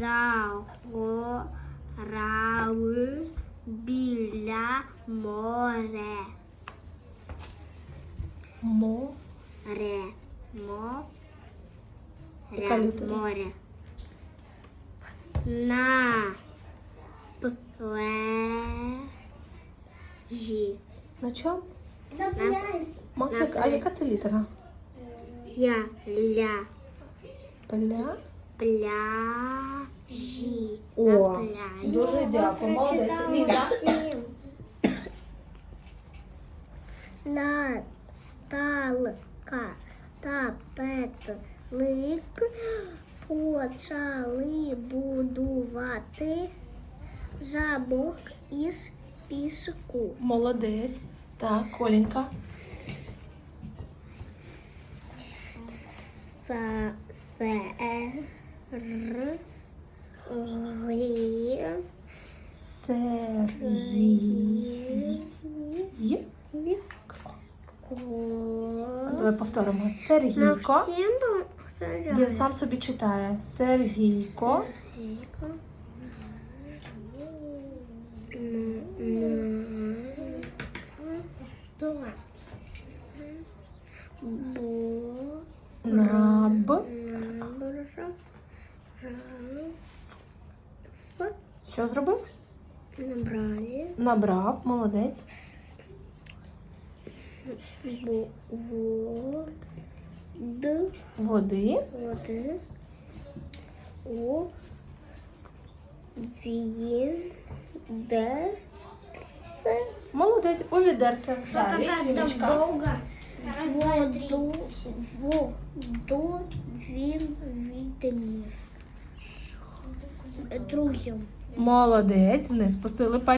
загорали біля море. Мо. Ре. Мо. Ре. Море. На пляжі. На чому? На пляжі. Макс, На а яка це літера? Я ля Пля. Пляжі. О, Дуже дякую. Молодець. Ліза. Наталка та Петлик почали будувати замок із піску. Молодець. Так, Коленька. Са се р гі Сергій. Давай повторимо. Сергійко. Він сам собі читає. Сергійко. Бо Наб. Що зробив? Набрали Набрав. Молодець. бо вод д Води. води у він де Молодець. У відерце. Далі. Тімочка. воду воду він відніс друзям. Молодець. Вниз спустили